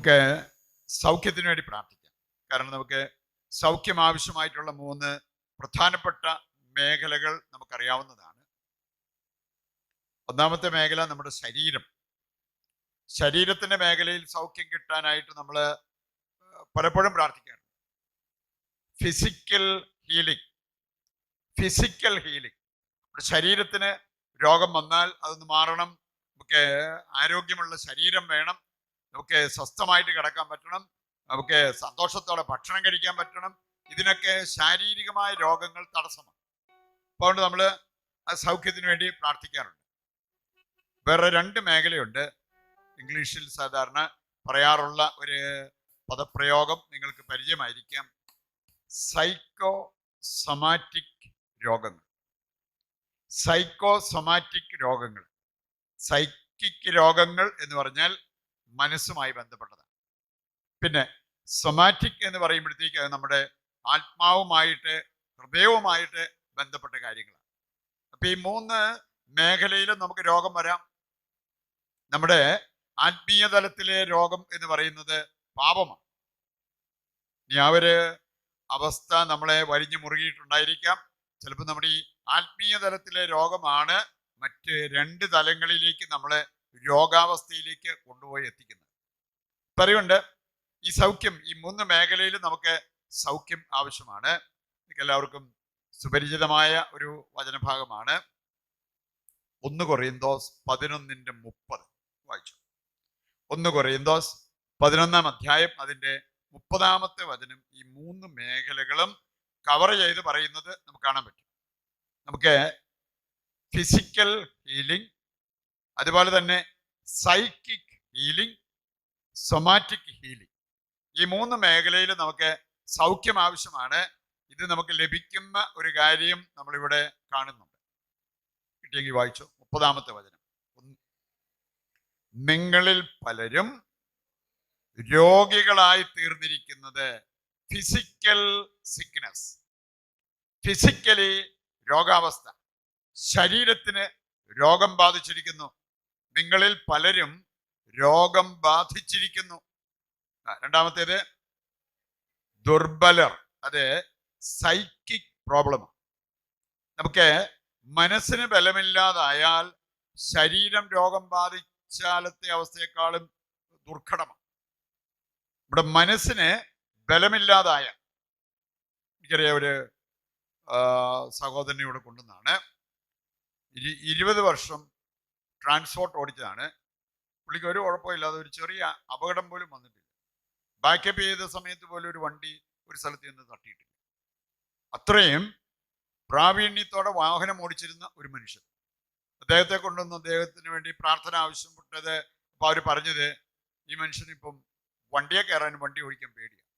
നമുക്ക് സൗഖ്യത്തിന് വേണ്ടി പ്രാർത്ഥിക്കാം. കാരണം നമുക്ക് സൗഖ്യം ആവശ്യമായിട്ടുള്ള മൂന്ന് പ്രധാനപ്പെട്ട മേഖലകൾ നമുക്കറിയാവുന്നതാണ്. ഒന്നാമത്തെ മേഖല നമ്മുടെ ശരീരം. ശരീരത്തിന്റെ മേഖലയിൽ സൗഖ്യം കിട്ടാനായിട്ട് നമ്മൾ പലപ്പോഴും പ്രാർത്ഥിക്കാറുണ്ട്. Physical healing. Physical healing. നമ്മുടെ ശരീരത്തിന് രോഗം വന്നാൽ അതൊന്ന് മാറണം. നമുക്ക് ആരോഗ്യമുള്ള ശരീരം വേണം. നമുക്ക് സ്വസ്ഥമായിട്ട് കിടക്കാൻ പറ്റണം. നമുക്ക് സന്തോഷത്തോടെ ഭക്ഷണം കഴിക്കാൻ പറ്റണം. ഇതിനൊക്കെ ശാരീരികമായ രോഗങ്ങൾ തടസ്സമാണ്. അതുകൊണ്ട് നമ്മൾ ആ സൗഖ്യത്തിന് വേണ്ടി പ്രാർത്ഥിക്കാറുണ്ട്. വേറെ രണ്ട് മേഖലയുണ്ട്. ഇംഗ്ലീഷിൽ സാധാരണ പറയാറുള്ള ഒരു പദപ്രയോഗം നിങ്ങൾക്ക് പരിചയമായിരിക്കാം. സൈക്കോ സൊമാറ്റിക് രോഗങ്ങൾ. സൈക്കോ സൊമാറ്റിക് രോഗങ്ങൾ. സൈക്കിക് രോഗങ്ങൾ എന്ന് പറഞ്ഞാൽ മനസ്സുമായി ബന്ധപ്പെട്ടതാണ്. പിന്നെ സൊമാറ്റിക് എന്ന് പറയുമ്പോഴത്തേക്ക് അത് നമ്മുടെ ആത്മാവുമായിട്ട് ഹൃദയവുമായിട്ട് ബന്ധപ്പെട്ട കാര്യങ്ങളാണ്. അപ്പൊ ഈ മൂന്ന് മേഖലയിലും നമുക്ക് രോഗം വരാം. നമ്മുടെ ആത്മീയ തലത്തിലെ രോഗം എന്ന് പറയുന്നത് പാപമാണ്. ഇനി ആ ഒരു അവസ്ഥ നമ്മളെ വരിഞ്ഞു മുറുകിയിട്ടുണ്ടായിരിക്കാം. ചിലപ്പോൾ നമ്മുടെ ഈ ആത്മീയ തലത്തിലെ രോഗമാണ് മറ്റ് രണ്ട് തലങ്ങളിലേക്ക് നമ്മളെ രോഗാവസ്ഥയിലേക്ക് കൊണ്ടുപോയി എത്തിക്കുന്നത്. പറയുണ്ട് ഈ സൗഖ്യം ഈ മൂന്ന് മേഖലയിൽ നമുക്ക് സൗഖ്യം ആവശ്യമാണ്. എല്ലാവർക്കും സുപരിചിതമായ ഒരു വചനഭാഗമാണ്. ഒന്ന് കൊറിയന്തോസ് പതിനൊന്നിന്റെ മുപ്പത് വായിച്ചു. ഒന്ന് കൊറിയന്തോസ് പതിനൊന്നാം അധ്യായം അതിന്റെ മുപ്പതാമത്തെ വചനം ഈ മൂന്ന് മേഖലകളും കവർ ചെയ്ത് പറയുന്നത് നമുക്ക് കാണാൻ പറ്റും. നമുക്ക് ഫിസിക്കൽ ഹീലിംഗ് അതുപോലെ തന്നെ സൈക്കിക് ഹീലിംഗ് സൊമാറ്റിക് ഹീലിംഗ് ഈ മൂന്ന് മേഖലയിൽ നമുക്ക് സൗഖ്യം ആവശ്യമാണ്. ഇത് നമുക്ക് ലഭിക്കുന്ന ഒരു കാര്യം നമ്മളിവിടെ കാണുന്നുണ്ട്. കിട്ടിയെങ്കിൽ വായിച്ചു. മുപ്പതാമത്തെ വചനം. നിങ്ങളിൽ പലരും രോഗികളായി തീർന്നിരിക്കുന്നത് ഫിസിക്കൽ സിക്നസ് ഫിസിക്കലി രോഗാവസ്ഥ ശരീരത്തിന് രോഗം ബാധിച്ചിരിക്കുന്നു. നിങ്ങളിൽ പലരും രോഗം ബാധിച്ചിരിക്കുന്നു. രണ്ടാമത്തേത് ദുർബലർ. അത് സൈക്കിക് പ്രോബ്ലം നമുക്ക് മനസ്സിന് ബലമില്ലാതായാൽ ശരീരം രോഗം ബാധിച്ചാലത്തെ അവസ്ഥയെക്കാളും ദുർഘടമാണ്. ഇവിടെ മനസ്സിന് ബലമില്ലാതായ എനിക്കറിയാം ഒരു സഹോദരനോട് കൊണ്ടുവന്നാണ്. ഇരുപത് വർഷം ട്രാൻസ്പോർട്ട് ഓടിച്ചതാണ്. പുള്ളിക്ക് ഒരു കുഴപ്പമില്ലാതെ ഒരു ചെറിയ അപകടം പോലും വന്നിട്ടില്ല. ബാക്കപ്പ് ചെയ്ത സമയത്ത് പോലും ഒരു വണ്ടി ഒരു സ്ഥലത്ത് നിന്ന് തട്ടിയിട്ടില്ല. അത്രയും പ്രാവീണ്യത്തോടെ വാഹനം ഓടിച്ചിരുന്ന ഒരു മനുഷ്യൻ. അദ്ദേഹത്തെ കൊണ്ടുവന്ന് അദ്ദേഹത്തിന് വേണ്ടി പ്രാർത്ഥന ആവശ്യപ്പെട്ടത് അപ്പൊ അവർ പറഞ്ഞത് ഈ മനുഷ്യനിപ്പം വണ്ടിയെ കയറാൻ വണ്ടി ഓടിക്കാൻ പേടിയാണ്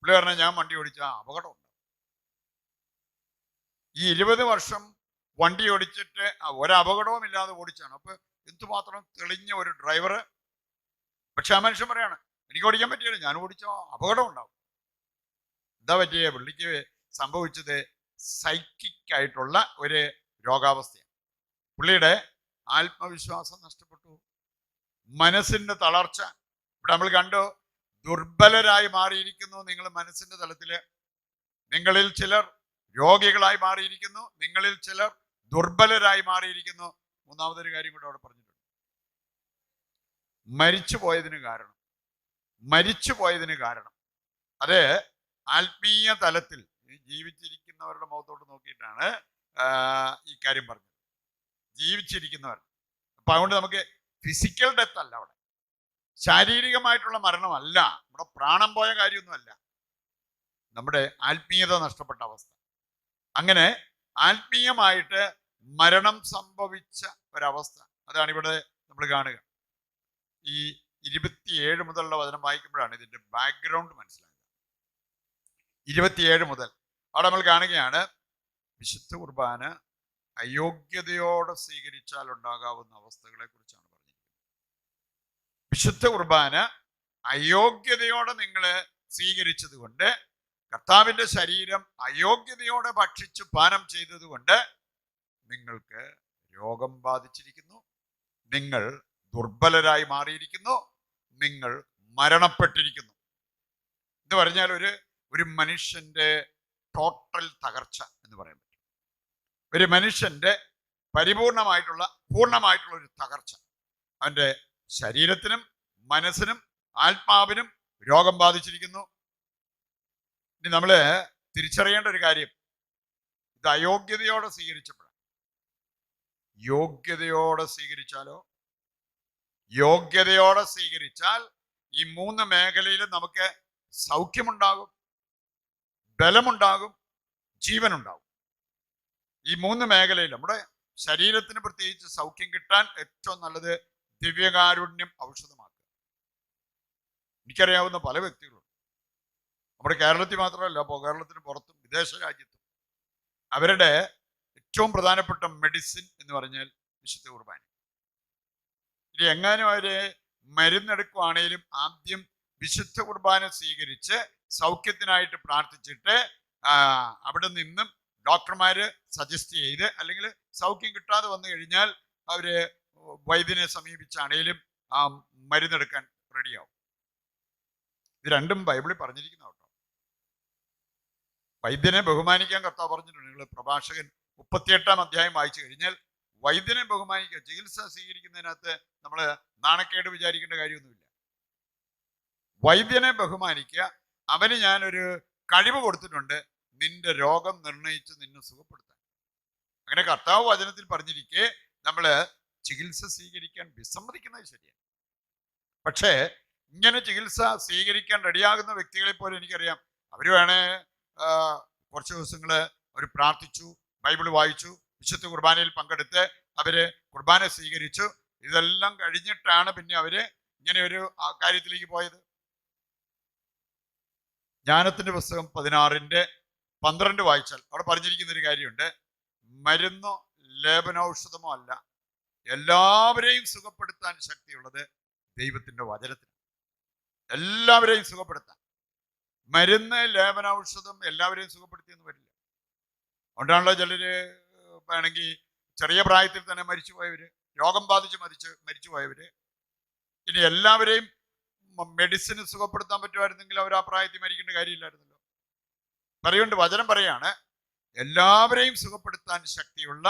പുള്ളി പറഞ്ഞാൽ ഞാൻ വണ്ടി ഓടിച്ചാൽ അപകടം ഈ ഇരുപത് വർഷം വണ്ടി ഓടിച്ചിട്ട് ഒരപകടവും ഇല്ലാതെ ഓടിച്ചാണ്. അപ്പൊ എന്തുമാത്രം തെളിഞ്ഞ ഒരു ഡ്രൈവർ പക്ഷെ ആ മനുഷ്യൻ പറയാണ് എനിക്ക് ഓടിക്കാൻ പറ്റിയില്ല ഞാൻ ഓടിച്ചോ അപകടം ഉണ്ടാവും. എന്താ പറ്റിയ? പുള്ളിക്ക് സംഭവിച്ചത് സൈക്കിക് ആയിട്ടുള്ള ഒരു രോഗാവസ്ഥയാണ്. പുള്ളിയുടെ ആത്മവിശ്വാസം നഷ്ടപ്പെട്ടു. മനസ്സിന്റെ തളർച്ച. ഇവിടെ നമ്മൾ കണ്ടു ദുർബലരായി മാറിയിരിക്കുന്നു നിങ്ങൾ മനസ്സിന്റെ തലത്തിൽ. നിങ്ങളിൽ ചിലർ രോഗികളായി മാറിയിരിക്കുന്നു നിങ്ങളിൽ ചിലർ ദുർബലരായി മാറിയിരിക്കുന്നു. മൂന്നാമതൊരു കാര്യം കൂടെ അവിടെ പറഞ്ഞിട്ടുണ്ട്. മരിച്ചു പോയതിന് കാരണം. മരിച്ചു പോയതിന് കാരണം. അത് ആത്മീയ തലത്തിൽ ജീവിച്ചിരിക്കുന്നവരുടെ മുഖത്തോട്ട് നോക്കിയിട്ടാണ് ഈ കാര്യം പറഞ്ഞത്. ജീവിച്ചിരിക്കുന്നവർ. അപ്പൊ അതുകൊണ്ട് നമുക്ക് ഫിസിക്കൽ ഡെത്ത് അല്ല അവിടെ. ശാരീരികമായിട്ടുള്ള മരണമല്ല. നമ്മുടെ പ്രാണം പോയ കാര്യമൊന്നുമല്ല. നമ്മുടെ ആത്മീയത നഷ്ടപ്പെട്ട അവസ്ഥ. അങ്ങനെ ആത്മീയമായിട്ട് മരണം സംഭവിച്ച ഒരവസ്ഥ. അതാണ് ഇവിടെ നമ്മൾ കാണുക. ഈ ഇരുപത്തിയേഴ് മുതലുള്ള വചനം വായിക്കുമ്പോഴാണ് ഇതിന്റെ ബാക്ക്ഗ്രൗണ്ട് മനസ്സിലാക്കുക ഇരുപത്തിയേഴ് മുതൽ അവിടെ നമ്മൾ കാണുകയാണ് വിശുദ്ധ കുർബാന അയോഗ്യതയോടെ സ്വീകരിച്ചാൽ ഉണ്ടാകാവുന്ന അവസ്ഥകളെ കുറിച്ചാണ് പറഞ്ഞിരിക്കുന്നത്. വിശുദ്ധ കുർബാന അയോഗ്യതയോടെ നിങ്ങൾ സ്വീകരിച്ചത് കൊണ്ട് കർത്താവിന്റെ ശരീരം അയോഗ്യതയോടെ ഭക്ഷിച്ച് പാനം ചെയ്തതുകൊണ്ട് നിങ്ങൾക്ക് രോഗം ബാധിച്ചിരിക്കുന്നു. നിങ്ങൾ ദുർബലരായി മാറിയിരിക്കുന്നു. നിങ്ങൾ മരണപ്പെട്ടിരിക്കുന്നു. എന്ന് പറഞ്ഞാൽ ഒരു ഒരു മനുഷ്യന്റെ ടോട്ടൽ തകർച്ച എന്ന് പറയാൻ പറ്റും. ഒരു മനുഷ്യന്റെ പരിപൂർണമായിട്ടുള്ള പൂർണമായിട്ടുള്ള ഒരു തകർച്ച. അവന്റെ ശരീരത്തിനും മനസ്സിനും ആത്മാവിനും രോഗം ബാധിച്ചിരിക്കുന്നു. ഇനി നമ്മൾ തിരിച്ചറിയേണ്ട ഒരു കാര്യം. ഇത് അയോഗ്യതയോടെ സ്വീകരിച്ചപ്പോഴാണ്. യോഗ്യതയോടെ സ്വീകരിച്ചാലോ? യോഗ്യതയോടെ സ്വീകരിച്ചാൽ ഈ മൂന്ന് മേഖലയിലും നമുക്ക് സൗഖ്യമുണ്ടാകും ബലമുണ്ടാകും ജീവനുണ്ടാകും. ഈ മൂന്ന് മേഖലയിൽ നമ്മുടെ ശരീരത്തിന് പ്രത്യേകിച്ച് സൗഖ്യം കിട്ടാൻ ഏറ്റവും നല്ലത് ദിവ്യകാരുണ്യം ഔഷധമാക്കുക. എനിക്കറിയാവുന്ന പല വ്യക്തികളുണ്ട് നമ്മുടെ കേരളത്തിൽ മാത്രമല്ല അപ്പോൾ കേരളത്തിന് പുറത്തും വിദേശ രാജ്യത്തും അവരുടെ ഏറ്റവും പ്രധാനപ്പെട്ട മെഡിസിൻ എന്ന് പറഞ്ഞാൽ വിശുദ്ധ കുർബാന. ഇനി എങ്ങാനും അവർ മരുന്നെടുക്കുവാണേലും ആദ്യം വിശുദ്ധ കുർബാന സ്വീകരിച്ച് സൗഖ്യത്തിനായിട്ട് പ്രാർത്ഥിച്ചിട്ട് അവിടെ നിന്നും ഡോക്ടർമാർ സജസ്റ്റ് ചെയ്ത് അല്ലെങ്കിൽ സൗഖ്യം കിട്ടാതെ വന്നു കഴിഞ്ഞാൽ അവർ വൈദ്യനെ സമീപിച്ചാണേലും ആ മരുന്നെടുക്കാൻ റെഡിയാവും ഇത് രണ്ടും ബൈബിളിൽ പറഞ്ഞിരിക്കുന്ന വൈദ്യനെ ബഹുമാനിക്കാൻ കർത്താവ് പറഞ്ഞിട്ടുണ്ട്. നിങ്ങൾ പ്രഭാഷകൻ മുപ്പത്തിയെട്ടാം അധ്യായം വായിച്ചു കഴിഞ്ഞാൽ വൈദ്യനെ ബഹുമാനിക്കുക ചികിത്സ സ്വീകരിക്കുന്നതിനകത്ത് നമ്മൾ നാണക്കേട് വിചാരിക്കേണ്ട കാര്യമൊന്നുമില്ല. വൈദ്യനെ ബഹുമാനിക്കുക അവന് ഞാനൊരു കഴിവ് കൊടുത്തിട്ടുണ്ട് നിന്റെ രോഗം നിർണയിച്ച് നിന്നെ സുഖപ്പെടുത്താൻ. അങ്ങനെ കർത്താവ് വചനത്തിൽ പറഞ്ഞിരിക്കെ നമ്മൾ ചികിത്സ സ്വീകരിക്കാൻ വിസമ്മതിക്കുന്നത് ശരിയാണ്. പക്ഷേ ഇങ്ങനെ ചികിത്സ സ്വീകരിക്കാൻ റെഡിയാകുന്ന വ്യക്തികളെ പോലെ എനിക്കറിയാം. അവർ വേണേ കുറച്ച് ദിവസങ്ങൾ അവർ പ്രാർത്ഥിച്ചു ബൈബിൾ വായിച്ചു വിശുദ്ധ കുർബാനയിൽ പങ്കെടുത്ത് അവർ കുർബാന സ്വീകരിച്ചു. ഇതെല്ലാം കഴിഞ്ഞിട്ടാണ് പിന്നെ അവർ ഇങ്ങനെ ഒരു കാര്യത്തിലേക്ക് പോയത്. ജ്ഞാനത്തിന്റെ പുസ്തകം പതിനാറിന്റെ പന്ത്രണ്ട് വായിച്ചാൽ അവിടെ പറഞ്ഞിരിക്കുന്ന ഒരു കാര്യമുണ്ട്. മരുന്നോ ലേപനൌഷധമോ അല്ല. എല്ലാവരെയും സുഖപ്പെടുത്താൻ ശക്തിയുള്ളത് ദൈവത്തിന്റെ വചനത്തിന് എല്ലാവരെയും സുഖപ്പെടുത്താൻ. മരുന്ന് ലേപന ഔഷധം എല്ലാവരെയും സുഖപ്പെടുത്തിയെന്ന് വരില്ല. അതുകൊണ്ടാണല്ലോ ചിലര് വേണമെങ്കിൽ ചെറിയ പ്രായത്തിൽ തന്നെ മരിച്ചു പോയവര് രോഗം ബാധിച്ച് മരിച്ച് മരിച്ചു പോയവര് ഇനി എല്ലാവരെയും മെഡിസിന് സുഖപ്പെടുത്താൻ പറ്റുമായിരുന്നെങ്കിൽ അവർ ആ പ്രായത്തിൽ മരിക്കേണ്ട കാര്യമില്ലായിരുന്നല്ലോ. പറയുകൊണ്ട് വചനം പറയാണ് എല്ലാവരെയും സുഖപ്പെടുത്താൻ ശക്തിയുള്ള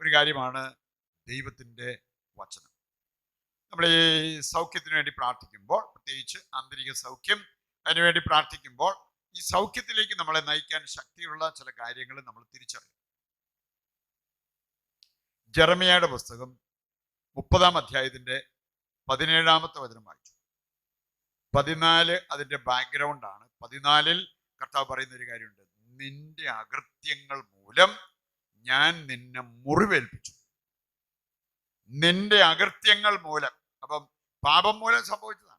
ഒരു കാര്യമാണ് ദൈവത്തിന്റെ വചനം. നമ്മൾ ഈ സൗഖ്യത്തിന് വേണ്ടി പ്രാർത്ഥിക്കുമ്പോൾ പ്രത്യേകിച്ച് ആന്തരിക സൗഖ്യം അതിനുവേണ്ടി പ്രാർത്ഥിക്കുമ്പോൾ ഈ സൗഖ്യത്തിലേക്ക് നമ്മളെ നയിക്കാൻ ശക്തിയുള്ള ചില കാര്യങ്ങൾ നമ്മൾ തിരിച്ചറിയും ജെറമിയയുടെ പുസ്തകം മുപ്പതാം അധ്യായത്തിന്റെ പതിനേഴാമത്തെ വചനം വായിച്ചു. പതിനാല് അതിന്റെ ബാക്ക്ഗ്രൗണ്ട് ആണ്. പതിനാലിൽ കർത്താവ് പറയുന്ന ഒരു കാര്യമുണ്ട്. നിന്റെ അകൃത്യങ്ങൾ മൂലം ഞാൻ നിന്നെ മുറിവേൽപ്പിച്ചു. നിന്റെ അകൃത്യങ്ങൾ മൂലം. അപ്പം പാപം മൂലം സംഭവിച്ചതാണ്.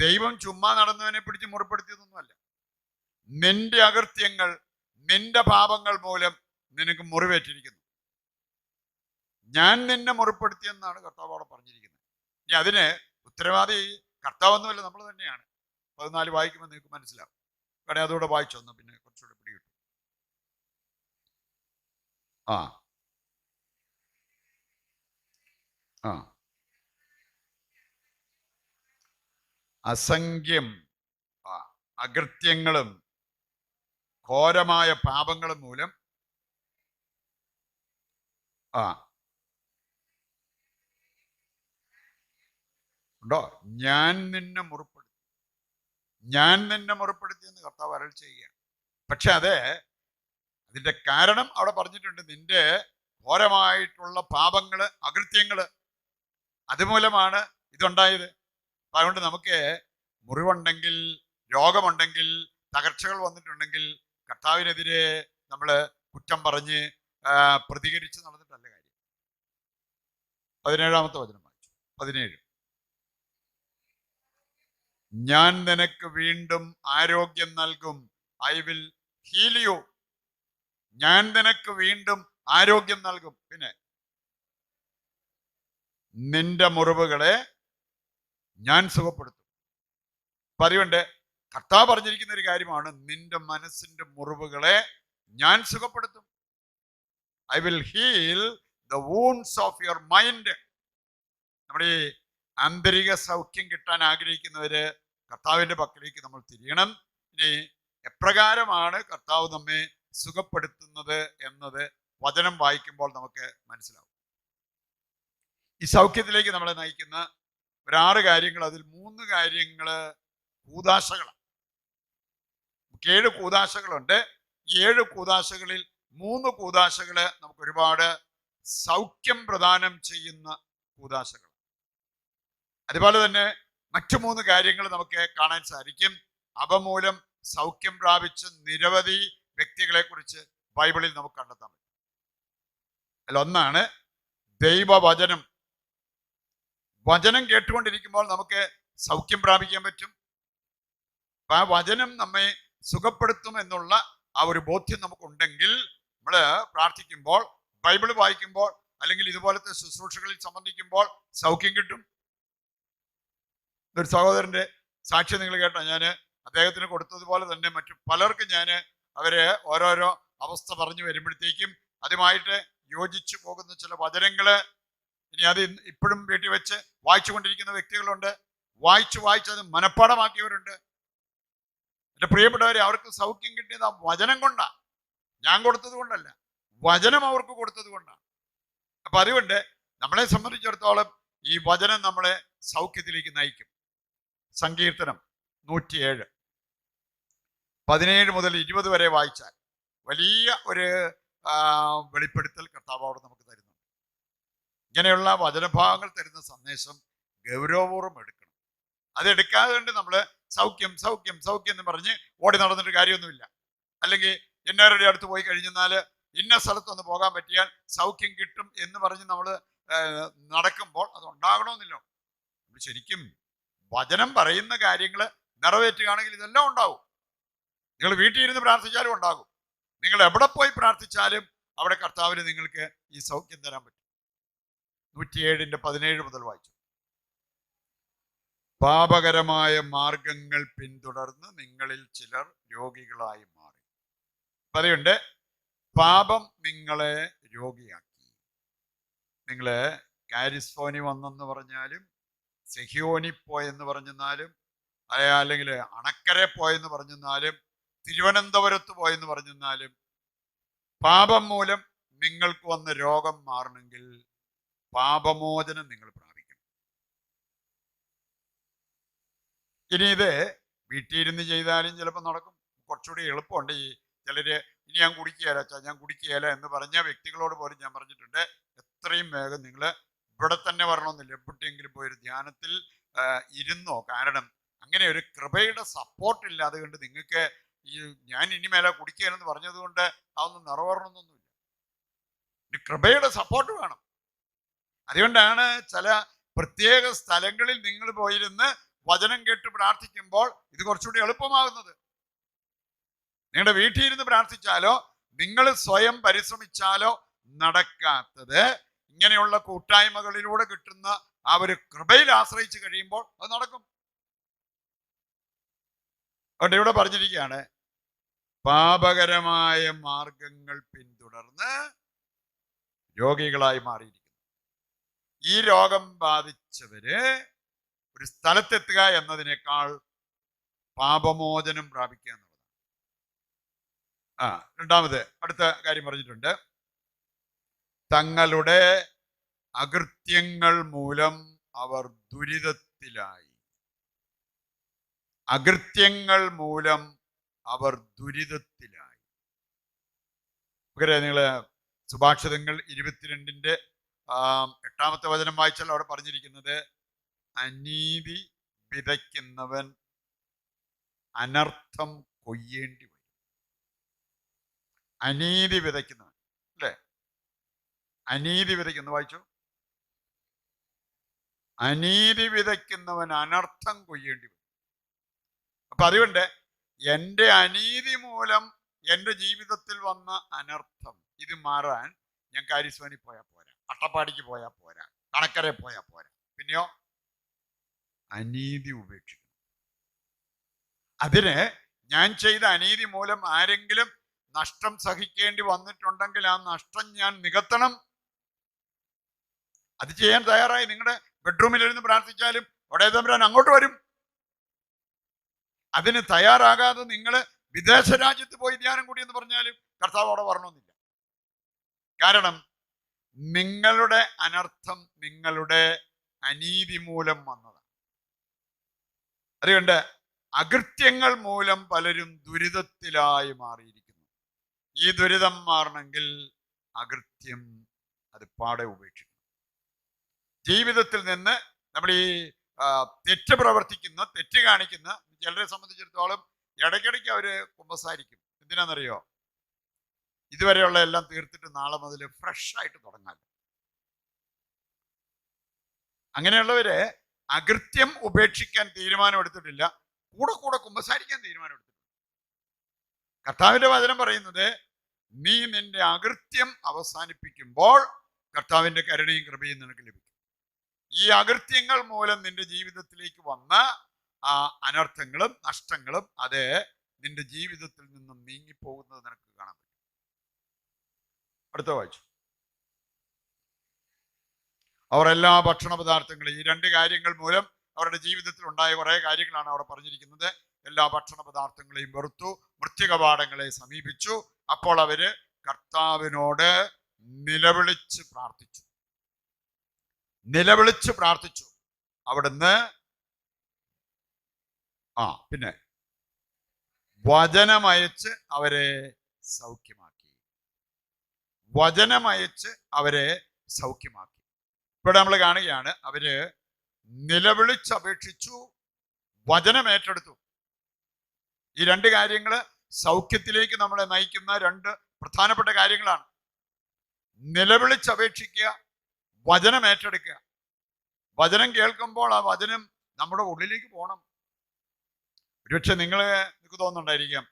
ദൈവം ചുമ്മാ നടന്നവനെ പിടിച്ച് മുറിപ്പെടുത്തിയതൊന്നുമല്ല. നിന്റെ അകൃത്യങ്ങൾ നിന്റെ പാപങ്ങൾ മൂലം നിനക്ക് മുറിവേറ്റിരിക്കുന്നു. ഞാൻ നിന്നെ മുറിപ്പെടുത്തിയെന്നാണ് കർത്താവ് അവിടെ പറഞ്ഞിരിക്കുന്നത്. ഇനി അതിന് ഉത്തരവാദി കർത്താവൊന്നുമല്ല നമ്മൾ തന്നെയാണ്. പതിനാല് വായിക്കുമ്പോൾ നിങ്ങൾക്ക് മനസ്സിലാവും. വേണേ അതുകൂടെ വായിച്ചൊന്ന് പിന്നെ കുറച്ചുകൂടെ പിടികിട്ടും. ആ. ആ. അസംഖ്യം അകൃത്യങ്ങളും ഘോരമായ പാപങ്ങളും മൂലം ആ. ഉണ്ടോ? ഞാൻ നിന്നെ മുറിപ്പെടുത്തി. ഞാൻ നിന്നെ മുറിപ്പെടുത്തി എന്ന് കർത്താവ് അരൾ ചെയ്യുകയാണ്. പക്ഷെ അത് അതിന്റെ കാരണം അവിടെ പറഞ്ഞിട്ടുണ്ട്. നിന്റെ ഘോരമായിട്ടുള്ള പാപങ്ങൾ അകൃത്യങ്ങൾ അതുമൂലമാണ് ഇതുണ്ടായത്. അതുകൊണ്ട് നമുക്ക് മുറിവുണ്ടെങ്കിൽ രോഗമുണ്ടെങ്കിൽ തകർച്ചകൾ വന്നിട്ടുണ്ടെങ്കിൽ കർത്താവിനെതിരെ നമ്മൾ കുറ്റം പറഞ്ഞ് പ്രതികരിച്ച് നടന്നിട്ടല്ല കാര്യം. പതിനേഴാമത്തെ വചനം വായിച്ചു. പതിനേഴ്. ഞാൻ നിനക്ക് വീണ്ടും ആരോഗ്യം നൽകും. I will heal you. ഞാൻ നിനക്ക് വീണ്ടും ആരോഗ്യം നൽകും. പിന്നെ നിന്റെ മുറിവുകളെ ഞാൻ സുഖപ്പെടുത്തും. അപ്പൊ അതുകൊണ്ട് കർത്താവ് പറഞ്ഞിരിക്കുന്ന ഒരു കാര്യമാണ് നിന്റെ മനസ്സിന്റെ മുറിവുകളെ ഞാൻ സുഖപ്പെടുത്തും. I will heal the wounds of your mind നമ്മുടെ ഈ ആന്തരിക സൗഖ്യം കിട്ടാൻ ആഗ്രഹിക്കുന്നവര് കർത്താവിന്റെ പക്കലേക്ക് നമ്മൾ തിരിയണം. ഇനി എപ്രകാരമാണ് കർത്താവ് നമ്മെ സുഖപ്പെടുത്തുന്നത് എന്നത് വചനം വായിക്കുമ്പോൾ നമുക്ക് മനസ്സിലാവും. ഈ സൗഖ്യത്തിലേക്ക് നമ്മളെ നയിക്കുന്ന ഒരാറ് കാര്യങ്ങൾ അതിൽ മൂന്ന് കാര്യങ്ങൾ കൂതാശകളാണ്. ഏഴ് കൂതാശകളുണ്ട്. ഏഴ് കൂതാശകളിൽ മൂന്ന് കൂതാശകൾ നമുക്ക് ഒരുപാട് സൗഖ്യം പ്രദാനം ചെയ്യുന്ന കൂതാശകൾ അതുപോലെ തന്നെ മറ്റു മൂന്ന് കാര്യങ്ങൾ നമുക്ക് കാണാൻ സാധിക്കും. അപമൂലം സൗഖ്യം പ്രാപിച്ച നിരവധി വ്യക്തികളെ കുറിച്ച് ബൈബിളിൽ നമുക്ക് കണ്ടെത്താൻ പറ്റും. അതിലൊന്നാണ് ദൈവവചനം. വചനം കേട്ടുകൊണ്ടിരിക്കുമ്പോൾ നമുക്ക് സൗഖ്യം പ്രാപിക്കാൻ പറ്റും. ആ വചനം നമ്മെ സുഖപ്പെടുത്തും എന്നുള്ള ആ ഒരു ബോധ്യം നമുക്കുണ്ടെങ്കിൽ നമ്മൾ പ്രാർത്ഥിക്കുമ്പോൾ ബൈബിൾ വായിക്കുമ്പോൾ അല്ലെങ്കിൽ ഇതുപോലത്തെ ശുശ്രൂഷകളിൽ സംബന്ധിക്കുമ്പോൾ സൗഖ്യം കിട്ടും. ഒരു സഹോദരന്റെ സാക്ഷി നിങ്ങൾ കേട്ടോ. ഞാൻ അദ്ദേഹത്തിന് കൊടുത്തതുപോലെ തന്നെ മറ്റു പലർക്കും ഞാൻ അവരെ ഓരോരോ അവസ്ഥ പറഞ്ഞു വരുമ്പോഴത്തേക്കും അതുമായിട്ട് യോജിച്ചു പോകുന്ന ചില വചനങ്ങൾ ഇനി അത് ഇപ്പോഴും വീട്ടിൽ വെച്ച് വായിച്ചു കൊണ്ടിരിക്കുന്ന വ്യക്തികളുണ്ട്. വായിച്ചു വായിച്ച് അത് മനഃപ്പാടമാക്കിയവരുണ്ട് എന്റെ പ്രിയപ്പെട്ടവരെ അവർക്ക് സൗഖ്യം കിട്ടിയത് ആ വചനം കൊണ്ടാണ് ഞാൻ കൊടുത്തത് കൊണ്ടല്ല. വചനം അവർക്ക് കൊടുത്തത് കൊണ്ടാണ് അപ്പൊ അതുകൊണ്ട് നമ്മളെ സംബന്ധിച്ചിടത്തോളം ഈ വചനം നമ്മളെ സൗഖ്യത്തിലേക്ക് നയിക്കും. സങ്കീർത്തനം നൂറ്റിയേഴ്. പതിനേഴ് മുതൽ ഇരുപത് വരെ വായിച്ചാൽ വലിയ ഒരു വെളിപ്പെടുത്തൽ കർത്താവോട് നമുക്ക് തരുന്നുണ്ട് ഇങ്ങനെയുള്ള വചനഭാഗങ്ങൾ തരുന്ന സന്ദേശം ഗൗരവപൂർവം എടുക്കണം. അതെടുക്കാതെ കൊണ്ട് നമ്മൾ സൗഖ്യം സൗഖ്യം സൗഖ്യം എന്ന് പറഞ്ഞ് ഓടി നടന്നിട്ട് കാര്യമൊന്നുമില്ല. അല്ലെങ്കിൽ ഇന്നവരുടെ അടുത്ത് പോയി കഴിഞ്ഞെന്നാൽ ഇന്ന സ്ഥലത്തൊന്ന് പോകാൻ പറ്റിയാൽ സൗഖ്യം കിട്ടും എന്ന് പറഞ്ഞ് നമ്മൾ നടക്കുമ്പോൾ അത് ഉണ്ടാകണമെന്നില്ല ശരിക്കും വചനം പറയുന്ന കാര്യങ്ങൾ നിറവേറ്റുകയാണെങ്കിൽ ഇതെല്ലാം ഉണ്ടാവും. നിങ്ങൾ വീട്ടിൽ ഇരുന്ന് പ്രാർത്ഥിച്ചാലും ഉണ്ടാകും. നിങ്ങൾ എവിടെ പോയി പ്രാർത്ഥിച്ചാലും അവിടെ കർത്താവിന് നിങ്ങൾക്ക് ഈ സൗഖ്യം തരാൻ പറ്റും. നൂറ്റിയേഴിന്റെ പതിനേഴ് മുതൽ വായിച്ചു. പാപകരമായ മാർഗങ്ങൾ പിന്തുടർന്ന് നിങ്ങളിൽ ചിലർ രോഗികളായി മാറി. പറയുണ്ട് പാപം നിങ്ങളെ രോഗിയാക്കി. നിങ്ങൾ കാരിസ്ഫോനി വന്നെന്ന് പറഞ്ഞാലും സെഹിയോനി പോയെന്ന് പറഞ്ഞെന്നാലും അല്ലെങ്കിൽ അണക്കരെ പോയെന്ന് പറഞ്ഞെന്നാലും തിരുവനന്തപുരത്ത് പോയെന്ന് പറഞ്ഞെന്നാലും പാപം മൂലം നിങ്ങൾക്ക് വന്ന രോഗം മാറണമെങ്കിൽ പാപമോചനം നിങ്ങൾ പ്രാപിക്കണം. ഇനി ഇത് വീട്ടിലിരുന്ന് ചെയ്താലും ചിലപ്പോൾ നടക്കും. കുറച്ചുകൂടി എളുപ്പമുണ്ട് ഈ ചിലര് ഇനി ഞാൻ കുടിക്കുകയില്ല അച്ഛാ ഞാൻ കുടിക്കുകയില്ല എന്ന് പറഞ്ഞ വ്യക്തികളോട് പോലും ഞാൻ പറഞ്ഞിട്ടുണ്ട്. എത്രയും വേഗം നിങ്ങൾ ഇവിടെ തന്നെ വരണമെന്നില്ല. എവിടെയെങ്കിലും പോയി ഒരു ധ്യാനത്തിൽ ഇരുന്നോ? കാരണം അങ്ങനെ ഒരു കൃപയുടെ സപ്പോർട്ട് ഇല്ല അതുകൊണ്ട് നിങ്ങൾക്ക് ഈ ഞാൻ ഇനി മേലെ കുടിക്കുകയെന്ന് പറഞ്ഞത് കൊണ്ട് അതൊന്നും നിറവേറണമെന്നൊന്നുമില്ല. ഒരു കൃപയുടെ സപ്പോർട്ട് വേണം. അതുകൊണ്ടാണ് ചില പ്രത്യേക സ്ഥലങ്ങളിൽ നിങ്ങൾ പോയിരുന്ന് വചനം കേട്ട് പ്രാർത്ഥിക്കുമ്പോൾ ഇത് കുറച്ചുകൂടി എളുപ്പമാകുന്നത്. നിങ്ങളുടെ വീട്ടിൽ ഇരുന്ന് പ്രാർത്ഥിച്ചാലോ നിങ്ങൾ സ്വയം പരിശ്രമിച്ചാലോ നടക്കാത്തത് ഇങ്ങനെയുള്ള കൂട്ടായ്മകളിലൂടെ കിട്ടുന്ന ആ ഒരു കൃപയിൽ ആശ്രയിച്ച് കഴിയുമ്പോൾ അത് നടക്കും. അതുകൊണ്ട് ഇവിടെ പറഞ്ഞിരിക്കുകയാണ് പാപകരമായ മാർഗങ്ങൾ പിന്തുടർന്ന് രോഗികളായി മാറിയിരിക്കുന്നു. ഈ രോഗം ബാധിച്ചവര് ഒരു സ്ഥലത്തെത്തുക എന്നതിനേക്കാൾ പാപമോചനം പ്രാപിക്കുക എന്നുള്ളതാണ്. ആ രണ്ടാമത് അടുത്ത കാര്യം പറഞ്ഞിട്ടുണ്ട്. തങ്ങളുടെ അകൃത്യങ്ങൾ മൂലം അവർ ദുരിതത്തിലായി. അകൃത്യങ്ങൾ മൂലം അവർ ദുരിതത്തിലായി. നമുക്കറിയാം നിങ്ങൾ സുഭാഷിതങ്ങൾ ഇരുപത്തിരണ്ടിന്റെ എട്ടാമത്തെ വചനം വായിച്ചാൽ അവിടെ പറഞ്ഞിരിക്കുന്നത് അനീതി വിതയ്ക്കുന്നവൻ അനർത്ഥം കൊയ്യേണ്ടി വരും. അനീതി വിതയ്ക്കുന്നവൻ അല്ലേ? അനീതി വിതയ്ക്കുന്നു വായിച്ചു. അനീതി വിതയ്ക്കുന്നവൻ അനർത്ഥം കൊയ്യേണ്ടി വരും. അപ്പൊ അതുകൊണ്ട് എന്റെ അനീതി മൂലം എന്റെ ജീവിതത്തിൽ വന്ന അനർത്ഥം ഇത് മാറാൻ ഞാൻ കാര്യസ്വാനി പോയാൽ പോരാ. അട്ടപ്പാടിക്ക് പോയാൽ പോരാ. കണക്കരെ പോയാൽ പോരാ. പിന്നെയോ? അനീതി ഉപേക്ഷിക്കണം അതിന് ഞാൻ ചെയ്ത അനീതി മൂലം ആരെങ്കിലും നഷ്ടം സഹിക്കേണ്ടി വന്നിട്ടുണ്ടെങ്കിൽ ആ നഷ്ടം ഞാൻ നികത്തണം. അത് ചെയ്യാൻ തയ്യാറായി. നിങ്ങളുടെ ബെഡ്റൂമിൽ ഇരുന്ന് പ്രാർത്ഥിച്ചാലും തമ്പുരാൻ അങ്ങോട്ട് വരും. അതിന് തയ്യാറാകാതെ നിങ്ങൾ വിദേശ രാജ്യത്ത് പോയി ധ്യാനം കൂടി എന്ന് പറഞ്ഞാലും കർത്താവ് അവിടെ വരണമെന്നില്ല. കാരണം നിങ്ങളുടെ അനർത്ഥം നിങ്ങളുടെ അനീതി മൂലം വന്നതാണ്. അതുകൊണ്ട് അകൃത്യങ്ങൾ മൂലം പലരും ദുരിതത്തിലായി മാറിയിരിക്കുന്നു. ഈ ദുരിതം മാറണമെങ്കിൽ അകൃത്യം അത് പാടെ ഉപേക്ഷിക്കണം. ജീവിതത്തിൽ നിന്ന് നമ്മൾ ഈ തെറ്റ് പ്രവർത്തിക്കുന്ന തെറ്റ് കാണിക്കുന്ന ചിലരെ സംബന്ധിച്ചിടത്തോളം ഇടയ്ക്കിടയ്ക്ക് അവർ കുമ്പസാരിക്കും. എന്തിനാണെന്നറിയോ ഇതുവരെയുള്ള എല്ലാം തീർത്തിട്ട് നാളെ മുതൽ ഫ്രഷ് ആയിട്ട് തുടങ്ങാൻ. അങ്ങനെയുള്ളവര് അകൃത്യം ഉപേക്ഷിക്കാൻ തീരുമാനമെടുത്തിട്ടില്ല. കൂടെ കൂടെ കുമ്പസാരിക്കാൻ തീരുമാനമെടുത്തിട്ടില്ല കർത്താവിന്റെ വചനം പറയുന്നത് നീ നിന്റെ അകൃത്യം അവസാനിപ്പിക്കുമ്പോൾ കർത്താവിന്റെ കരുണയും കൃപയും നിനക്ക് ലഭിക്കും. ഈ അകൃത്യങ്ങൾ മൂലം നിന്റെ ജീവിതത്തിലേക്ക് വന്ന ആ അനർത്ഥങ്ങളും നഷ്ടങ്ങളും അത് നിന്റെ ജീവിതത്തിൽ നിന്നും നീങ്ങിപ്പോകുന്നത് നിനക്ക് കാണാൻ അടുത്ത വായിച്ചു. അവർ എല്ലാ ഭക്ഷണ പദാർത്ഥങ്ങളും ഈ രണ്ട് കാര്യങ്ങൾ മൂലം അവരുടെ ജീവിതത്തിൽ ഉണ്ടായ കുറെ കാര്യങ്ങളാണ് അവിടെ പറഞ്ഞിരിക്കുന്നത്. എല്ലാ ഭക്ഷണ പദാർത്ഥങ്ങളെയും വെറുത്തു മൃത്യുകപാടങ്ങളെ സമീപിച്ചു. അപ്പോൾ അവർ കർത്താവിനോട് നിലവിളിച്ച് പ്രാർത്ഥിച്ചു. നിലവിളിച്ച് പ്രാർത്ഥിച്ചു. അവിടുന്ന് ആ പിന്നെ വചനമയച്ച് അവരെ സൗഖ്യമാക്കി. വചനമയച്ച് അവരെ സൗഖ്യമാക്കി. ഇവിടെ നമ്മൾ കാണുകയാണ് അവർ വചനം ഏറ്റെടുത്തു ഈ രണ്ട് കാര്യങ്ങൾ സൗഖ്യത്തിലേക്ക് നമ്മളെ നയിക്കുന്ന രണ്ട് പ്രധാനപ്പെട്ട കാര്യങ്ങളാണ്. നിലവിളിച്ച് നിലവിളിച്ചപേക്ഷിക്കുക വചനം ഏറ്റെടുക്കുക വചനം കേൾക്കുമ്പോൾ ആ വചനം നമ്മുടെ ഉള്ളിലേക്ക് പോകണം ഒരുപക്ഷെ നിങ്ങൾ നിങ്ങൾക്ക് തോന്നുന്നുണ്ടായിരിക്കാം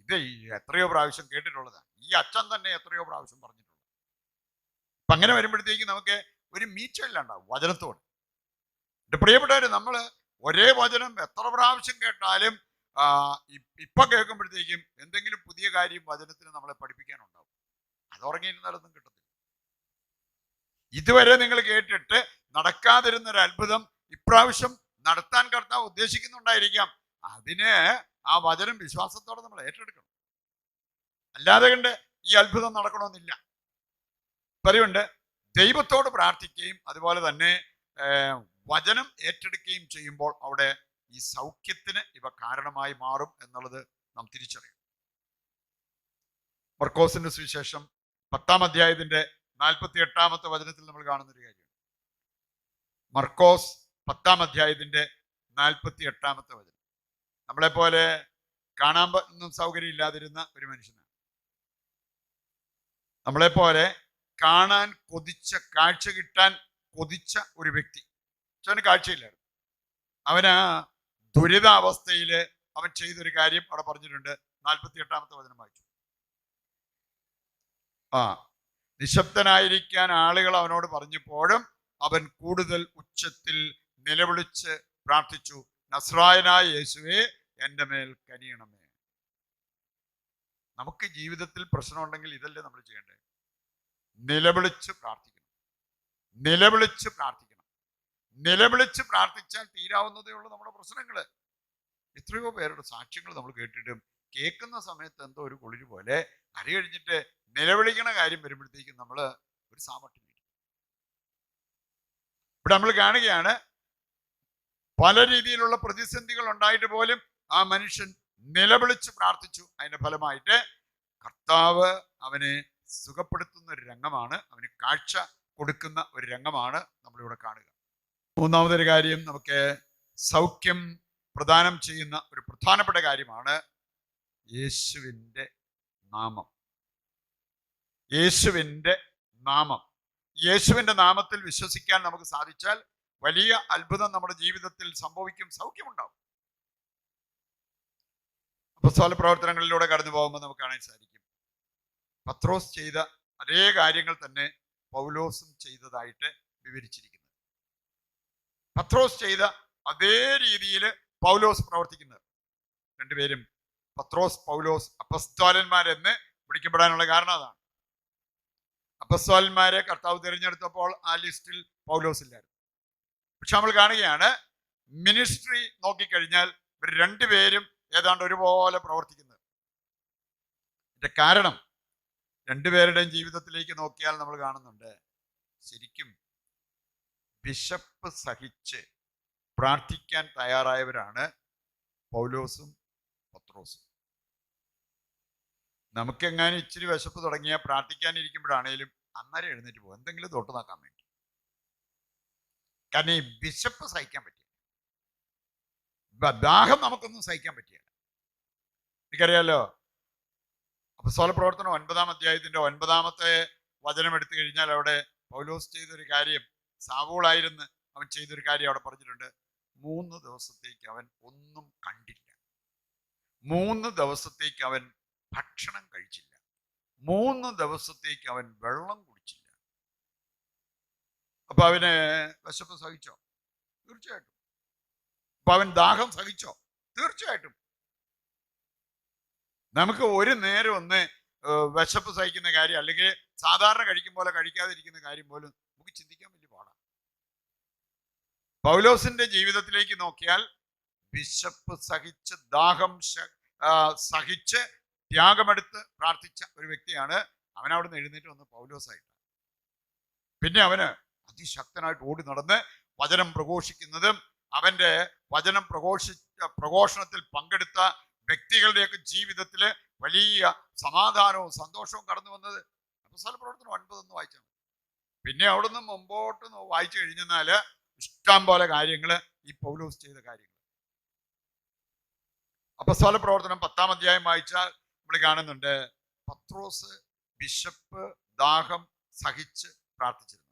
ഇത് എത്രയോ പ്രാവശ്യം കേട്ടിട്ടുള്ളതാണ്. ഈ അച്ഛൻ തന്നെ എത്രയോ പ്രാവശ്യം പറഞ്ഞിട്ടുള്ളത് അപ്പൊ അങ്ങനെ വരുമ്പോഴത്തേക്ക് നമുക്ക് ഒരു മീച്ചമില്ല ഉണ്ടാവും വചനത്തോട്. എന്റെ പ്രിയപ്പെട്ടവര് നമ്മൾ ഒരേ വചനം എത്ര പ്രാവശ്യം കേട്ടാലും ഇപ്പൊ കേൾക്കുമ്പോഴത്തേക്കും എന്തെങ്കിലും പുതിയ കാര്യം വചനത്തിന് നമ്മളെ പഠിപ്പിക്കാനുണ്ടാവും. അത് ഉറങ്ങിയിരുന്നാലൊന്നും കിട്ടത്തില്ല. ഇതുവരെ നിങ്ങൾ കേട്ടിട്ട് നടക്കാതിരുന്ന ഒരു അത്ഭുതം ഇപ്രാവശ്യം നടത്താൻ കർത്താവ് ഉദ്ദേശിക്കുന്നുണ്ടായിരിക്കാം. അതിന് ആ വചനം വിശ്വാസത്തോടെ നമ്മൾ ഏറ്റെടുക്കണം. അല്ലാതെ കണ്ട് ഈ അത്ഭുതം നടക്കണമെന്നില്ല. പറയുണ്ട് ദൈവത്തോട് പ്രാർത്ഥിക്കുകയും അതുപോലെ തന്നെ വചനം ഏറ്റെടുക്കുകയും ചെയ്യുമ്പോൾ അവിടെ ഈ സൗഖ്യത്തിന് ഇവ കാരണമായി മാറും എന്നുള്ളത് നാം തിരിച്ചറിയും മർക്കോസിന്റെ സുവിശേഷം പത്താം അധ്യായത്തിന്റെ നാൽപ്പത്തി എട്ടാമത്തെ വചനത്തിൽ നമ്മൾ കാണുന്ന ഒരു കാര്യം. മർക്കോസ് പത്താം അധ്യായത്തിന്റെ നാൽപ്പത്തി എട്ടാമത്തെ വചനം. നമ്മളെ പോലെ കാണാൻ സൗകര്യം ഇല്ലാതിരുന്ന ഒരു മനുഷ്യനാണ്. നമ്മളെ പോലെ കാണാൻ കൊതിച്ച കാഴ്ച കിട്ടാൻ കൊതിച്ച ഒരു വ്യക്തി. അവന് കാഴ്ചയില്ലായിരുന്നു അവന് ദുരിതാവസ്ഥയിൽ അവൻ ചെയ്തൊരു കാര്യം അവിടെ പറഞ്ഞിട്ടുണ്ട്. നാൽപ്പത്തി എട്ടാമത്തെ വചനം വായിച്ചു. ആ നിശബ്ദനായിരിക്കാൻ ആളുകൾ അവനോട് പറഞ്ഞപ്പോഴും അവൻ കൂടുതൽ ഉച്ചത്തിൽ നിലവിളിച്ച് പ്രാർത്ഥിച്ചു. നസ്രായനായ യേശുവേ എന്റെ മേൽ കനിയണമേ. നമുക്ക് ജീവിതത്തിൽ പ്രശ്നമുണ്ടെങ്കിൽ ഇതല്ലേ നമ്മൾ ചെയ്യേണ്ടത്? നിലവിളിച്ച് പ്രാർത്ഥിക്കണം. നിലവിളിച്ച് പ്രാർത്ഥിക്കണം. നിലവിളിച്ച് പ്രാർത്ഥിച്ചാൽ തീരാവുന്നതേ ഉള്ളൂ നമ്മുടെ പ്രശ്നങ്ങൾ എത്രയോ പേരുടെ സാക്ഷ്യങ്ങൾ നമ്മൾ കേട്ടിട്ടും കേൾക്കുന്ന സമയത്ത് എന്തോ ഒരു കുളിര് പോലെ അത് നിലവിളിക്കണ കാര്യം വരുമ്പോഴത്തേക്കും നമ്മൾ ഒരു സാമർഥ്യം. ഇവിടെ നമ്മൾ കാണുകയാണ് പല രീതിയിലുള്ള പ്രതിസന്ധികൾ ഉണ്ടായിട്ട് പോലും ആ മനുഷ്യൻ നിലവിളിച്ച് പ്രാർത്ഥിച്ചു. അതിന്റെ ഫലമായിട്ട് കർത്താവ് അവനെ സുഖപ്പെടുത്തുന്ന ഒരു രംഗമാണ്. അവന് കാഴ്ച കൊടുക്കുന്ന ഒരു രംഗമാണ് നമ്മളിവിടെ കാണുക. മൂന്നാമതൊരു കാര്യം നമുക്ക് സൗഖ്യം പ്രദാനം ചെയ്യുന്ന ഒരു പ്രധാനപ്പെട്ട കാര്യമാണ് യേശുവിന്റെ നാമം. യേശുവിന്റെ നാമം. യേശുവിന്റെ നാമത്തിൽ വിശ്വസിക്കാൻ നമുക്ക് സാധിച്ചാൽ വലിയ അത്ഭുതം നമ്മുടെ ജീവിതത്തിൽ സംഭവിക്കും. സൗഖ്യമുണ്ടാവും. അപ്പസ്തോല പ്രവർത്തനങ്ങളിലൂടെ കടന്നു പോകുമ്പോൾ നമുക്ക് കാണാൻ സാധിക്കും. പത്രോസ് ചെയ്ത അതേ കാര്യങ്ങൾ തന്നെ പൗലോസും ചെയ്തതായിട്ട് വിവരിച്ചിരിക്കുന്നത് പത്രോസ് ചെയ്ത അതേ രീതിയിൽ പൗലോസ് പ്രവർത്തിക്കുന്നത് രണ്ടുപേരും പത്രോസ് പൗലോസ് അപസ്വാലന്മാരെന്ന് വിളിക്കപ്പെടാനുള്ള കാരണം അതാണ്. അപസ്വാലന്മാരെ കർത്താവ് തിരഞ്ഞെടുത്തപ്പോൾ ആ ലിസ്റ്റിൽ പൗലോസ് ഇല്ലായിരുന്നു. പക്ഷെ നമ്മൾ കാണുകയാണ് മിനിസ്ട്രി നോക്കിക്കഴിഞ്ഞാൽ ഇവർ രണ്ടുപേരും ഏതാണ്ട് ഒരുപോലെ പ്രവർത്തിക്കുന്നത്. ഇതിന്റെ കാരണം രണ്ടുപേരുടെയും ജീവിതത്തിലേക്ക് നോക്കിയാൽ നമ്മൾ കാണുന്നുണ്ട്. ശരിക്കും ബിഷപ്പ് സഹിച്ച് പ്രാർത്ഥിക്കാൻ തയ്യാറായവരാണ് പൗലോസും പത്രോസും. നമുക്കെങ്ങാനും ഇച്ചിരി വിശപ്പ് തുടങ്ങിയാൽ പ്രാർത്ഥിക്കാനിരിക്കുമ്പോഴാണേലും അന്നേരം എഴുന്നേറ്റ് പോകും എന്തെങ്കിലും തൊട്ട് നോക്കാൻ വേണ്ടി. കാരണം ഈ ബിഷപ്പ് സഹിക്കാൻ പറ്റില്ല. ദാഹം നമുക്കൊന്നും സഹിക്കാൻ പറ്റില്ല. എനിക്കറിയാലോ? അപ്പസ്തോല പ്രവർത്തനം ഒൻപതാം അധ്യായത്തിന്റെ ഒൻപതാമത്തെ വചനം എടുത്തു കഴിഞ്ഞാൽ അവിടെ പൗലോസ് ചെയ്തൊരു കാര്യം സാവൂളായിരുന്നു അവൻ ചെയ്തൊരു കാര്യം അവിടെ പറഞ്ഞിട്ടുണ്ട്. മൂന്ന് ദിവസത്തേക്ക് അവൻ ഒന്നും കണ്ടില്ല. മൂന്ന് ദിവസത്തേക്ക് അവൻ ഭക്ഷണം കഴിച്ചില്ല. മൂന്ന് ദിവസത്തേക്ക് അവൻ വെള്ളം കുടിച്ചില്ല. അപ്പൊ അവന് വിശപ്പ് സഹിച്ചോ? തീർച്ചയായിട്ടും. അപ്പൊ അവൻ ദാഹം സഹിച്ചോ? തീർച്ചയായിട്ടും. നമുക്ക് ഒരു നേരം ഒന്ന് വിശപ്പ് സഹിക്കുന്ന കാര്യം അല്ലെങ്കിൽ സാധാരണ കഴിക്കും പോലെ കഴിക്കാതിരിക്കുന്ന കാര്യം പോലും നമുക്ക് ചിന്തിക്കാൻ വലിയ പാടാണ് പൗലോസിന്റെ ജീവിതത്തിലേക്ക് നോക്കിയാൽ വിശപ്പ് സഹിച്ച് ദാഹം സഹിച്ച് ത്യാഗമെടുത്ത് പ്രാർത്ഥിച്ച ഒരു വ്യക്തിയാണ് അവൻ അവിടുന്ന് എഴുന്നേറ്റ് വന്ന് പൗലോസായിട്ട്. പിന്നെ അവന് അതിശക്തനായിട്ട് ഓടി നടന്ന് വചനം പ്രഘോഷിക്കുന്നതും അവന്റെ വചനം പ്രഘോഷി പ്രഘോഷണത്തിൽ പങ്കെടുത്ത വ്യക്തികളുടെയൊക്കെ ജീവിതത്തിൽ വലിയ സമാധാനവും സന്തോഷവും കടന്നു വന്നത് അപ്പസ്വല പ്രവർത്തനം ഒൻപതൊന്ന് വായിച്ചാൽ. പിന്നെ അവിടുന്ന് മുമ്പോട്ട് വായിച്ചു കഴിഞ്ഞാൽ ഇഷ്ടം പോലെ കാര്യങ്ങൾ ഈ പൗലോസ് ചെയ്ത കാര്യങ്ങൾ അപ്പസ്വല പ്രവർത്തനം പത്താം അധ്യായം വായിച്ചാൽ നമ്മൾ കാണുന്നുണ്ട് പത്രോസ് ബിഷപ്പ് ദാഹം സഹിച്ച് പ്രാർത്ഥിച്ചിരുന്നു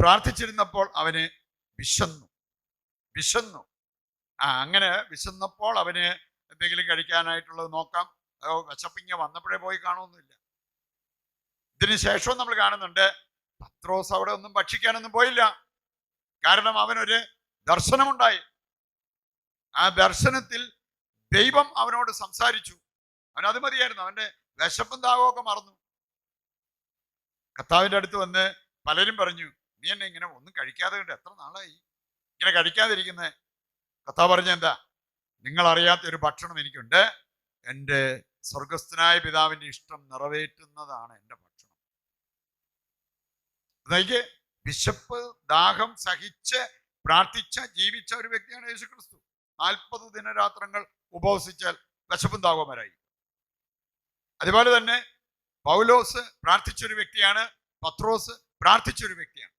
പ്രാർത്ഥിച്ചിരുന്നപ്പോൾ അവന് വിശന്നു. വിശന്നു. ആ അങ്ങനെ വിശന്നപ്പോൾ അവന് എന്തെങ്കിലും കഴിക്കാനായിട്ടുള്ളത് നോക്കാം. അതോ വിശപ്പിങ്ങ വന്നപ്പോഴേ പോയി കാണുമൊന്നുമില്ല ഇതിന് ശേഷവും നമ്മൾ കാണുന്നുണ്ട് പത്രോസ് അവിടെ ഒന്നും ഭക്ഷിക്കാനൊന്നും പോയില്ല. കാരണം അവനൊരു ദർശനമുണ്ടായി. ആ ദർശനത്തിൽ ദൈവം അവനോട് സംസാരിച്ചു. അവൻ അത് മതിയായിരുന്നു അവന്റെ വിശപ്പും ദാഹവും ഒക്കെ മറന്നു. കർത്താവിന്റെ അടുത്ത് വന്ന് പലരും പറഞ്ഞു നീ എന്നെ ഇങ്ങനെ ഒന്നും കഴിക്കാതെ കണ്ട് എത്ര നാളായി? ഇങ്ങനെ കഴിക്കാതിരിക്കുന്നത് കഥ പറഞ്ഞ എന്താ? നിങ്ങൾ അറിയാത്ത ഒരു ഭക്ഷണം എനിക്കുണ്ട്. എന്റെ സ്വർഗസ്ഥനായ പിതാവിന്റെ ഇഷ്ടം നിറവേറ്റുന്നതാണ് എന്റെ ഭക്ഷണം. അതായത് വിശപ്പ് ദാഹം സഹിച്ച് പ്രാർത്ഥിച്ച ജീവിച്ച ഒരു വ്യക്തിയാണ് യേശു ക്രിസ്തു നാൽപ്പത് ദിനരാത്രങ്ങൾ ഉപവസിച്ചാൽ വിശപ്പും ദാഹവുമരായി അതുപോലെ തന്നെ പൗലോസ് പ്രാർത്ഥിച്ചൊരു വ്യക്തിയാണ് പത്രോസ് പ്രാർത്ഥിച്ചൊരു വ്യക്തിയാണ്.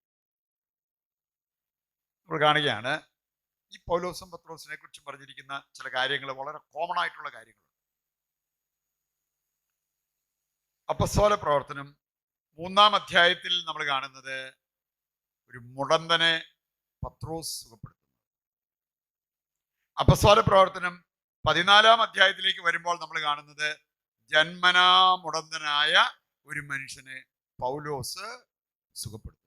നമ്മൾ കാണുകയാണ് ഈ പൗലോസും പത്രോസിനെ കുറിച്ച് പറഞ്ഞിരിക്കുന്ന ചില കാര്യങ്ങൾ വളരെ കോമൺ ആയിട്ടുള്ള കാര്യങ്ങൾ അപ്പസ്തോല പ്രവർത്തനം മൂന്നാം അധ്യായത്തിൽ നമ്മൾ കാണുന്നത് ഒരു മുടന്തനെ പത്രോസ് സുഖപ്പെടുത്തുന്നു. അപ്പസ്തോല പ്രവർത്തനം പതിനാലാം അധ്യായത്തിലേക്ക് വരുമ്പോൾ നമ്മൾ കാണുന്നത് ജന്മനാ മുടന്തനായ ഒരു മനുഷ്യനെ പൗലോസ് സുഖപ്പെടുത്തുന്നു.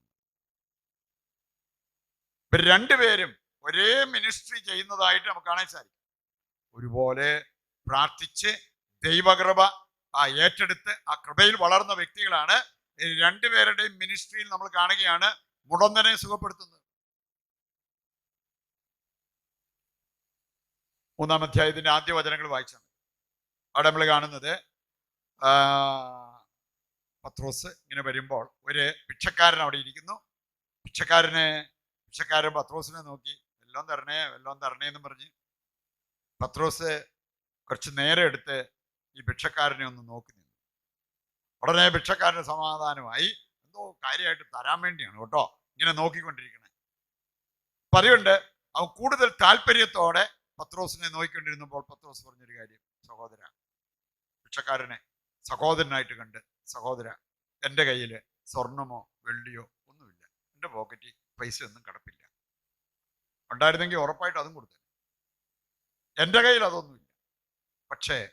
ഇവർ രണ്ടുപേരും ഒരേ മിനിസ്ട്രി ചെയ്യുന്നതായിട്ട് നമുക്ക് കാണാൻ സാധിക്കും. ഒരുപോലെ പ്രാർത്ഥിച്ച് ദൈവകൃപ ആ ഏറ്റെടുത്ത് ആ കൃപയിൽ വളർന്ന വ്യക്തികളാണ് രണ്ടുപേരുടെയും മിനിസ്ട്രിയിൽ നമ്മൾ കാണുകയാണ്. മുടന്തനെ സുഖപ്പെടുത്തുന്നത്. മൂന്നാം അധ്യായത്തിന്റെ ആദ്യ വചനങ്ങൾ വായിച്ചാണ് അവിടെ നമ്മൾ കാണുന്നത് പത്രോസ് ഇങ്ങനെ വരുമ്പോൾ ഒരു ഭിക്ഷക്കാരൻ അവിടെ ഇരിക്കുന്നു. ഭിക്ഷക്കാരനെ ഭിക്ഷക്കാരൻ പത്രോസിനെ നോക്കി. എല്ലാം തരണേ എല്ലാം തരണേ എന്ന് പറഞ്ഞ് പത്രോസ് കുറച്ച് നേരെ എടുത്ത് ഈ ഭിക്ഷക്കാരനെ ഒന്ന് നോക്കി നിന്നു. ഉടനെ ഭിക്ഷക്കാരന് സമാധാനമായി എന്തോ കാര്യമായിട്ട് തരാൻ വേണ്ടിയാണ് കേട്ടോ ഇങ്ങനെ നോക്കിക്കൊണ്ടിരിക്കണേ. പറയുണ്ട് അവൻ കൂടുതൽ താല്പര്യത്തോടെ പത്രോസിനെ നോക്കിക്കൊണ്ടിരുന്നപ്പോൾ പത്രോസ് പറഞ്ഞൊരു കാര്യം സഹോദര ഭിക്ഷക്കാരനെ സഹോദരനായിട്ട് കണ്ട് സഹോദര എന്റെ കയ്യിൽ സ്വർണമോ വെള്ളിയോ ഒന്നുമില്ല എന്റെ പോക്കറ്റിൽ പൈസ ഒന്നും കിടപ്പില്ല. ഉണ്ടായിരുന്നെങ്കിൽ ഉറപ്പായിട്ട് അതും കൊടുത്തു എന്റെ കയ്യിൽ അതൊന്നുമില്ല. പക്ഷേ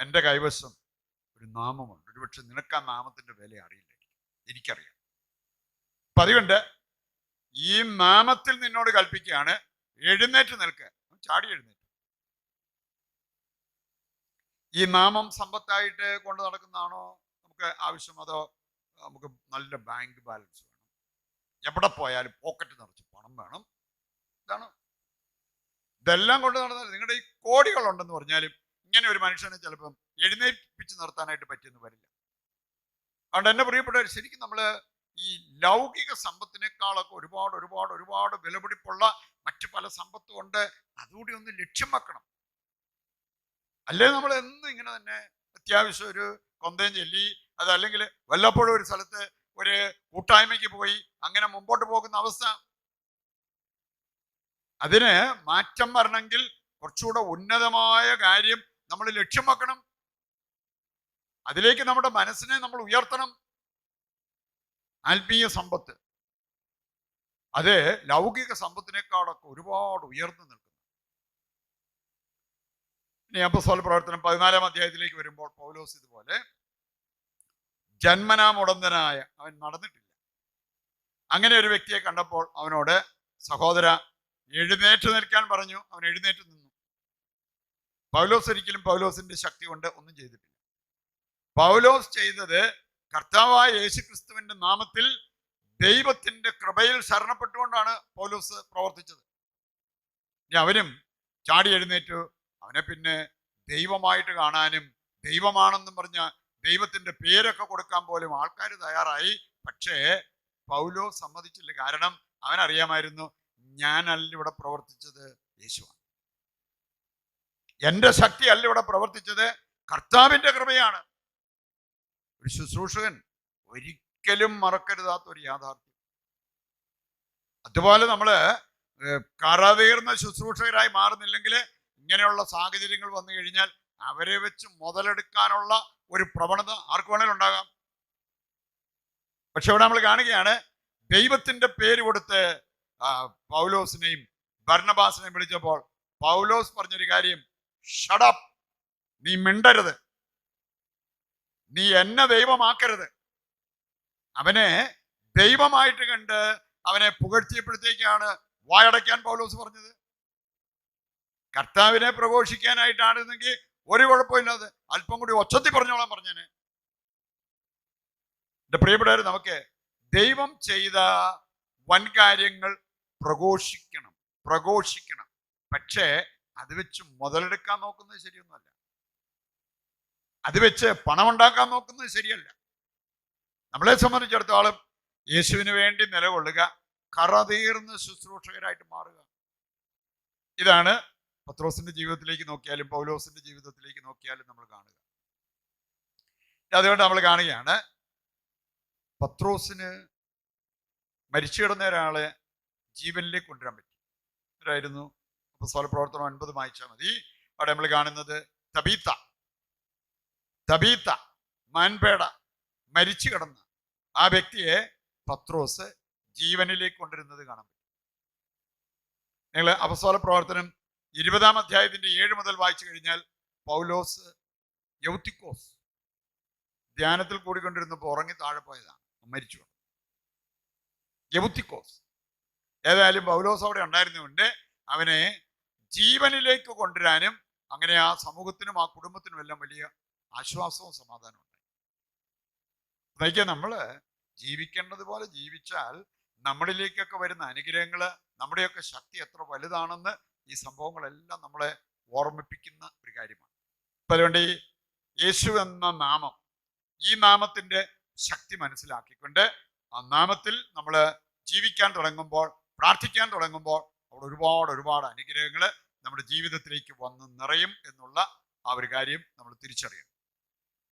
എന്റെ കൈവശം ഒരു നാമമുണ്ട്. ഒരുപക്ഷെ നിനക്ക് ആ നാമത്തിന്റെ വില അറിയില്ല. എനിക്കറിയാം. പതിവുണ്ട്. ഈ നാമത്തിൽ നിന്നോട് കൽപ്പിക്കുകയാണ്. എഴുന്നേറ്റ് നിൽക്കുക ചാടി എഴുന്നേറ്റ്. ഈ നാമം സമ്പത്തായിട്ട് കൊണ്ട് നടക്കുന്നതാണോ? നമുക്ക് ആവശ്യം. അതോ നമുക്ക് നല്ല ബാങ്ക് ബാലൻസ്? എവിടെ പോയാലും പോക്കറ്റ് നിറച്ച് പണം വേണം. ഇതാണ്. ഇതെല്ലാം കൊണ്ട് നടന്നാൽ നിങ്ങളുടെ ഈ കോടികളുണ്ടെന്ന് പറഞ്ഞാലും ഇങ്ങനെ ഒരു മനുഷ്യനെ ചിലപ്പം എഴുന്നേൽപ്പിച്ച് നിർത്താനായിട്ട് പറ്റിയെന്ന് വരില്ല. അതുകൊണ്ട് എന്നെ പ്രിയപ്പെട്ടവർ ശരിക്കും നമ്മൾ ഈ ലൗകിക സമ്പത്തിനേക്കാളൊക്കെ ഒരുപാട് ഒരുപാട് ഒരുപാട് വിലപിടിപ്പുള്ള മറ്റു പല സമ്പത്തും ഉണ്ട് അതുകൂടി ഒന്ന് ലക്ഷ്യം വെക്കണം. അല്ലേ നമ്മൾ എന്നും ഇങ്ങനെ തന്നെ അത്യാവശ്യം ഒരു കൊന്തയും ചൊല്ലി അതല്ലെങ്കിൽ വല്ലപ്പോഴും ഒരു സ്ഥലത്ത് ഒരു കൂട്ടായ്മയ്ക്ക് പോയി അങ്ങനെ മുമ്പോട്ട് പോകുന്ന അവസ്ഥ. അതിന് മാറ്റം വരണമെങ്കിൽ കുറച്ചുകൂടെ ഉന്നതമായ കാര്യം നമ്മൾ ലക്ഷ്യം വെക്കണം. അതിലേക്ക് നമ്മുടെ മനസ്സിനെ നമ്മൾ ഉയർത്തണം. ആത്മീയ സമ്പത്ത്. അത് ലൗകിക സമ്പത്തിനേക്കാളൊക്കെ ഒരുപാട് ഉയർന്നു നിൽക്കുന്നു. ഇനി അപ്പസ്തോല പ്രവർത്തനം പതിനാലാം അധ്യായത്തിലേക്ക് വരുമ്പോൾ പൗലോസ് ഇതുപോലെ ജന്മനാ മുടന്തനായ അവൻ നടന്നിട്ടില്ല. അങ്ങനെ ഒരു വ്യക്തിയെ കണ്ടപ്പോൾ അവനോട് സഹോദര എഴുന്നേറ്റ് നിൽക്കാൻ പറഞ്ഞു. അവൻ എഴുന്നേറ്റ് നിന്നു. പൗലോസ് ഒരിക്കലും പൗലോസിന്റെ ശക്തി കൊണ്ട് ഒന്നും ചെയ്തിട്ടില്ല. പൗലോസ് ചെയ്തത് കർത്താവായ യേശു ക്രിസ്തുവിന്റെ നാമത്തിൽ ദൈവത്തിന്റെ കൃപയിൽ ശരണപ്പെട്ടുകൊണ്ടാണ് പൗലോസ് പ്രവർത്തിച്ചത്. ഇനി അവനും ചാടി എഴുന്നേറ്റു. അവനെ പിന്നെ ദൈവമായിട്ട് കാണാനും ദൈവമാണെന്നും പറഞ്ഞ ദൈവത്തിന്റെ പേരൊക്കെ കൊടുക്കാൻ പോലും ആൾക്കാർ തയ്യാറായി. പക്ഷേ പൗലോ സമ്മതിച്ചില്ല. കാരണം അവനറിയാമായിരുന്നു ഞാനല്ല ഇവിടെ പ്രവർത്തിച്ചത് യേശുവാണ്. എന്റെ ശക്തി അല്ല ഇവിടെ പ്രവർത്തിച്ചത് കർത്താവിന്റെ കൃപയാണ്. ഒരു ശുശ്രൂഷകൻ ഒരിക്കലും മറക്കരുതാത്ത ഒരു യാഥാർത്ഥ്യം. അതുപോലെ നമ്മൾ ഏഹ് കറതീർന്ന ശുശ്രൂഷകരായി മാറുന്നില്ലെങ്കിൽ ഇങ്ങനെയുള്ള സാഹചര്യങ്ങൾ വന്നു കഴിഞ്ഞാൽ അവരെ വെച്ച് മുതലെടുക്കാനുള്ള ഒരു പ്രവണത ആർക്ക് വേണേലും ഉണ്ടാകാം. പക്ഷെ ഇവിടെ നമ്മൾ കാണുകയാണ് ദൈവത്തിന്റെ പേര് കൊടുത്ത് പൗലോസിനെയും ഭരണബാസിനെയും വിളിച്ചപ്പോൾ പൗലോസ് പറഞ്ഞൊരു കാര്യം ഷടപ്പ് നീ മിണ്ടരുത്. നീ എന്നെ ദൈവമാക്കരുത്. അവനെ ദൈവമായിട്ട് കണ്ട് അവനെ പുകഴ്ത്തിയപ്പോഴത്തേക്കാണ് വായടയ്ക്കാൻ പൗലോസ് പറഞ്ഞത്. കർത്താവിനെ പ്രഘോഷിക്കാനായിട്ടാണെന്നെങ്കിൽ ഒരു കുഴപ്പമില്ലാതെ അല്പം കൂടി ഒച്ചത്തി പറഞ്ഞോളാൻ പറഞ്ഞേനെ. എന്റെ പ്രിയപ്പെട്ടവർ നമുക്ക് ദൈവം ചെയ്ത വൻകാര്യങ്ങൾ പ്രഘോഷിക്കണം. പ്രഘോഷിക്കണം. പക്ഷേ അത് വെച്ച് മുതലെടുക്കാൻ നോക്കുന്നത് ശരിയൊന്നുമല്ല. അത് വെച്ച് പണം ഉണ്ടാക്കാൻ നോക്കുന്നത് ശരിയല്ല. നമ്മളെ സംബന്ധിച്ചിടത്തോളം യേശുവിന് വേണ്ടി നിലകൊള്ളുക കറതീർന്ന ശുശ്രൂഷകരായിട്ട് മാറുക. ഇതാണ് പത്രോസിന്റെ ജീവിതത്തിലേക്ക് നോക്കിയാലും പൗലോസിന്റെ ജീവിതത്തിലേക്ക് നോക്കിയാലും നമ്മൾ കാണുക. അതുകൊണ്ട് നമ്മൾ കാണുകയാണ് പത്രോസിന് മരിച്ചു കിടന്ന ഒരാളെ ജീവനിലേക്ക് കൊണ്ടുവരാൻ പറ്റി. അവരായിരുന്നു അപ്പൊ പ്രവർത്തനം ഒൻപത് വായിച്ചാൽ മതി. അവിടെ നമ്മൾ കാണുന്നത് തബീത്ത. തബീത്ത മാൻപേട മരിച്ചു കിടന്ന ആ വ്യക്തിയെ പത്രോസ് ജീവനിലേക്ക് കൊണ്ടുവരുന്നത് കാണാൻ പറ്റും. നിങ്ങൾ അപസ്വാല പ്രവർത്തനം ഇരുപതാം അധ്യായത്തിന്റെ ഏഴ് മുതൽ വായിച്ചു കഴിഞ്ഞാൽ പൗലോസ് യൗത്തിക്കോസ് ധ്യാനത്തിൽ കൂടിക്കൊണ്ടിരുന്നപ്പോൾ ഉറങ്ങി താഴെ പോയതാണ്. മരിച്ചു യൗത്തിക്കോസ്. ഏതായാലും പൗലോസ് അവിടെ ഉണ്ടായിരുന്നുകൊണ്ട് അവനെ ജീവനിലേക്ക് കൊണ്ടുവരാനും അങ്ങനെ ആ സമൂഹത്തിനും ആ കുടുംബത്തിനും എല്ലാം വലിയ ആശ്വാസവും സമാധാനവും ഉണ്ടായി. അതൊക്കെ നമ്മൾ ജീവിക്കേണ്ടതുപോലെ ജീവിച്ചാൽ നമ്മളിലേക്കൊക്കെ വരുന്ന അനുഗ്രഹങ്ങൾ നമ്മുടെയൊക്കെ ശക്തി എത്ര വലുതാണെന്ന് ഈ സംഭവങ്ങളെല്ലാം നമ്മളെ ഓർമ്മിപ്പിക്കുന്ന ഒരു കാര്യമാണ്. അപ്പൊ അതുകൊണ്ട് യേശു എന്ന നാമം ഈ നാമത്തിന്റെ ശക്തി മനസ്സിലാക്കിക്കൊണ്ട് ആ നാമത്തിൽ നമ്മൾ ജീവിക്കാൻ തുടങ്ങുമ്പോൾ പ്രാർത്ഥിക്കാൻ തുടങ്ങുമ്പോൾ അവിടെ ഒരുപാട് ഒരുപാട് അനുഗ്രഹങ്ങൾ നമ്മുടെ ജീവിതത്തിലേക്ക് വന്ന് നിറയും എന്നുള്ള ആ ഒരു കാര്യം നമ്മൾ തിരിച്ചറിയണം.